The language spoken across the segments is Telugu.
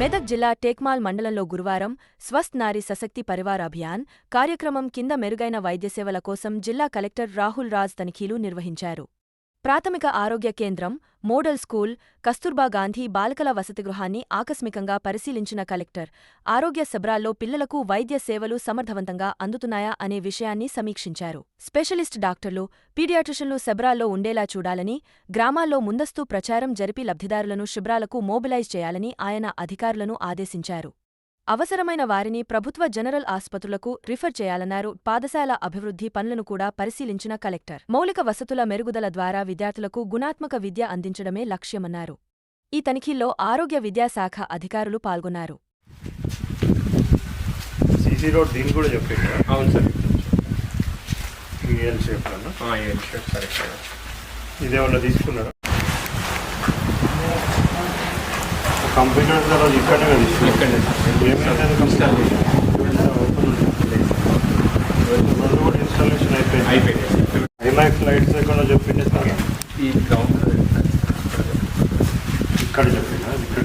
మెదక్ జిల్లా టేక్మాల్ మండలంలో గురువారం స్వస్థ్ నారీ సశక్తి పరివార్ అభియాన్ కార్యక్రమం కింద మెరుగైన వైద్య సేవల కోసం జిల్లా కలెక్టర్ రాహుల్ రాజ్ తనిఖీలు నిర్వహించారు. ప్రాథమిక ఆరోగ్య కేంద్రం మోడల్ స్కూల్ కస్తూర్బా గాంధీ బాలికల వసతి గృహాన్ని ఆకస్మికంగా పరిశీలించిన కలెక్టర్. ఆరోగ్య శిబిరాల్లో పిల్లలకు వైద్య సేవలు సమర్థవంతంగా అందుతున్నాయా అనే విషయాన్ని సమీక్షించారు. స్పెషలిస్ట్ డాక్టర్లు పీడియాట్రిషన్లు సెబ్రాల్లో ఉండేలా చూడాలని గ్రామాల్లో ముందస్తు ప్రచారం జరిపి లబ్ధిదారులను శిబిరాలకు మోబిలైజ్ చేయాలని ఆయన అధికారులను ఆదేశించారు. అవసరమైన వారిని ప్రభుత్వ జనరల్ ఆసుపత్రులకు రిఫర్ చేయాలన్నారు పాఠశాల అభివృద్ధి పనులను కూడా పరిశీలించిన కలెక్టర్. మౌలిక వసతుల మెరుగుదల ద్వారా విద్యార్థులకు గుణాత్మక విద్య అందించడమే లక్ష్యమన్నారు. ఈ తనిఖీల్లో ఆరోగ్య విద్యాశాఖ అధికారులు పాల్గొన్నారు. సీసీ రోడ్ దీన్ని కూడా చెప్పండి అవును సార్. ఏఎల్ షేప్ అన్న ఏం సార్ సరే సార్. ఇదేమన్నా తీసుకున్నారా? కంప్యూటర్ తర్వాత ఇక్కడనే కదా రెండు కూడా ఇన్స్టాలేషన్ అయిపోయింది. అయిపోయింది. ఐమాక్స్ లైట్స్ ఎక్కడ చెప్పింది సార్. ఈ గ్రౌండ్ ఇక్కడ చెప్పిందా ఇక్కడ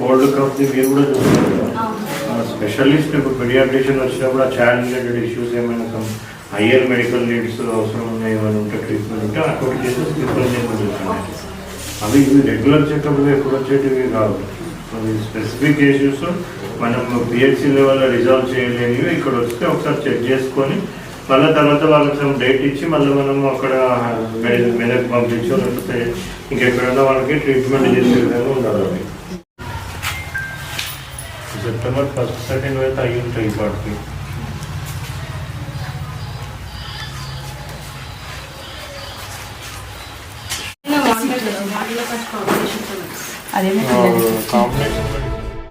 కోల్డ్ కప్ మీరు కూడా చూస్తారు. స్పెషలిస్ట్ ఇప్పుడు పెడియాట్రిషియన్ వచ్చినప్పుడు ఆ చైల్డ్ రిలేటెడ్ ఇష్యూస్ ఏమైనా హయ్యర్ మెడికల్ నీడ్స్ అవసరం ఉన్నాయి ఏమైనా ఉంటే ట్రీట్మెంట్ ఉంటే అటువంటి కేసెస్ ప్రిఫర్ చేయమని చూస్తున్నాయి అవి ఇవి రెగ్యులర్ చెకప్ ఎప్పుడు వచ్చేటివి కాదు స్పెసిఫిక్ ఇష్యూస్ మనం పిహెచ్సి లెవెల్లో రిజాల్వ్ చేయలేనివి. ఇక్కడ వస్తే ఒకసారి చెక్ చేసుకొని మళ్ళీ తర్వాత వాళ్ళకి డేట్ ఇచ్చి మళ్ళీ మనం అక్కడ మెడ- మెదక్ పంపించో లేకపోతే ఇంకెక్కడైనా వాళ్ళకి ట్రీట్మెంట్ చేసే విధంగా ఉండాలి. అవి సెప్టెంబర్ ఫస్ట్ సెకండ్ అయితే అయ్యి ఉంటాయి వాటికి అదేమి కాంబినేషన్